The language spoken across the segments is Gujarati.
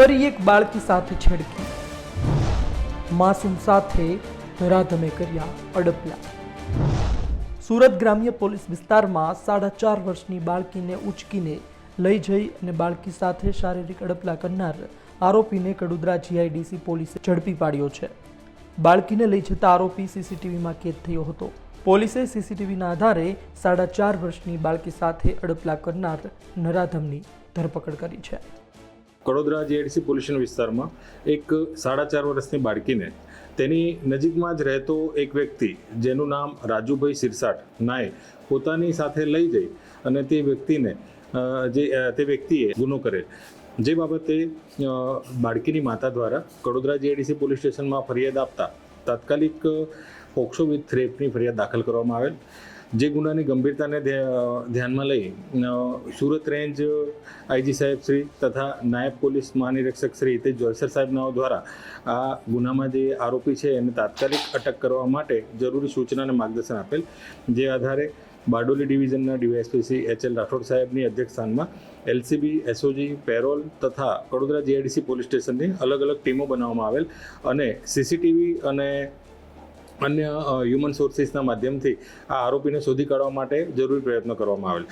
ફરી એક બાળકી સાથે છેડકી માસૂમ સાથે રાધમે કર્યા અડપલા. સુરત ગ્રામ્ય પોલીસ વિસ્તારમાં સાડા ચાર વર્ષની બાળકીને ઉચકીને લઈ જઈ અને બાળકી સાથે શારીરિક અડપલા કરનાર આરોપીને કડોદરા જીઆઈડીસી પોલીસે ઝડપી પાડ્યો છે. બાળકીને લઈ જતા આરોપી સીસીટીવીમાં કેદ થયો હતો. પોલીસે સીસીટીવીના આધારે સાડા ચાર વર્ષની બાળકી સાથે અડપલા કરનાર નરાધમની ધરપકડ કરી છે. કડોદરા જીઆઈડીસી પોલ્યુશન વિસ્તારમાં એક સાડા ચાર વર્ષની બાળકીને તેની નજીકમાં જ રહેતો એક વ્યક્તિ જેનું નામ રાજુભાઈ સિરસાટ નાય પોતાની સાથે લઈ જઈ અને તે વ્યક્તિને જે તે વ્યક્તિએ ગુનો કરેલ. જે બાબતે બાળકીની માતા દ્વારા કડોદરા જીઆઈડીસી પોલીસ સ્ટેશનમાં ફરિયાદ આપતા તાત્કાલિક પોક્સો વિથ રેપની ફરિયાદ દાખલ કરવામાં આવેલ. જે ગુનાની ગંભીરતાને ધ્યાનમાં લઈ સુરત રેન્જ આઈજી સાહેબ શ્રી તથા નાયબ પોલીસ મહાનિરીક્ષક શ્રી હિતેશ જોયસર સાહેબનાઓ દ્વારા આ ગુનામાં જે આરોપી છે એને તાત્કાલિક અટક કરવા માટે જરૂરી સૂચના અને માર્ગદર્શન આપેલ, જે આધારે Bardoli ડિવિઝનના DYSP Shri H L Rathod સાહેબની અધ્યક્ષસ્થાનમાં એલસીબી, એસઓજી, પેરોલ તથા વડોદરા જીઆઈડીસી પોલીસ સ્ટેશનની અલગ અલગ ટીમો બનાવવામાં આવેલ અને સીસીટીવી અને અન્ય હ્યુમન સોર્સિસના માધ્યમથી આ આરોપીને શોધી કાઢવા માટે જરૂરી પ્રયત્નો કરવામાં આવેલ.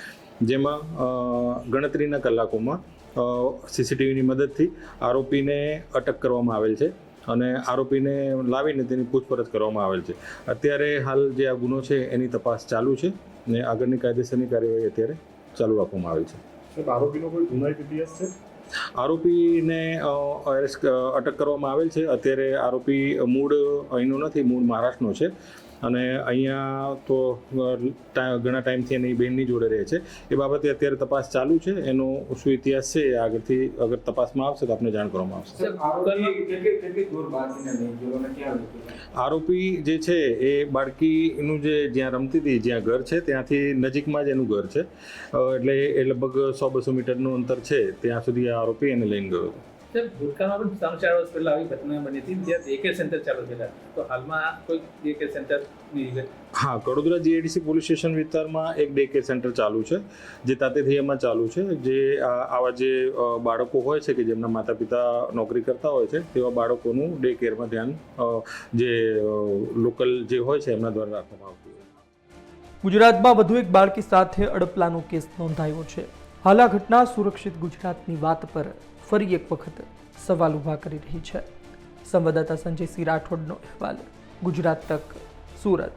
જેમાં ગણતરીના કલાકોમાં સીસીટીવીની મદદથી આરોપીને અટક કરવામાં આવેલ છે અને આરોપીને લાવીને તેની પૂછપરછ કરવામાં આવેલ છે. અત્યારે હાલ જે આ ગુનો છે એની તપાસ ચાલુ છે ને આગળની કાયદેસરની કાર્યવાહી અત્યારે ચાલુ રાખવામાં આવેલ છે. આરોપીનો કોઈ ગુનાહિત ઇતિહાસ છે? આરોપીને અરેસ્ટ અટક કરવામાં આવેલ છે. અત્યારે આરોપી મૂળ અહીંનો નથી મૂળ મહારાષ્ટ્રનો છે. અને અહીંયા તો ઘણા ટાઈમથી એની બહેનની જોડે રહે છે. એ બાબતે અત્યારે તપાસ ચાલુ છે. એનો શું ઇતિહાસ છે એ આગળથી અગર તપાસમાં આવશે તો આપને જાણ કરવામાં આવશે. આરોપી જે છે એ બાળકીનું જે જ્યાં રમતી હતી જ્યાં ઘર છે ત્યાંથી નજીકમાં જ એનું ઘર છે. એટલે એ લગભગ સો બસો મીટરનું અંતર છે. ત્યાં સુધી આ આરોપી એને લઈને ગયો હતો. સાહેબ ભૂતકાળમાં પણ ત્રણ ચાર વર્ષ પહેલાં આવી ઘટના બની હતી ત્યાં ડે સેન્ટર ચાલુ થયેલા. તો હાલમાં કોઈ ડે કેર સેન્ટરની વિગત હા કડોદરા જીએડીસી પોલીસ સ્ટેશન વિસ્તારમાં એક ડે કેર સેન્ટર ચાલુ છે જે તાતેથિયામાં ચાલુ છે. જે આવા જે બાળકો હોય છે કે જેમના માતા પિતા નોકરી કરતા હોય છે તેવા બાળકોનું ડે કેરમાં ધ્યાન જે લોકલ જે હોય છે એમના દ્વારા રાખવામાં આવતું હોય ગુજરાતમાં વધુ એક બાળકી સાથે અડપલાનો કેસ નોંધાયો છે. હાલ આ ઘટના સુરક્ષિત ગુજરાતની વાત પર ફરી એક વખત સવાલ ઊભા કરી રહી છે. સંવાદદાતા સંજય સિંહ રાઠોડનો અહેવાલ, ગુજરાત તક, સુરત.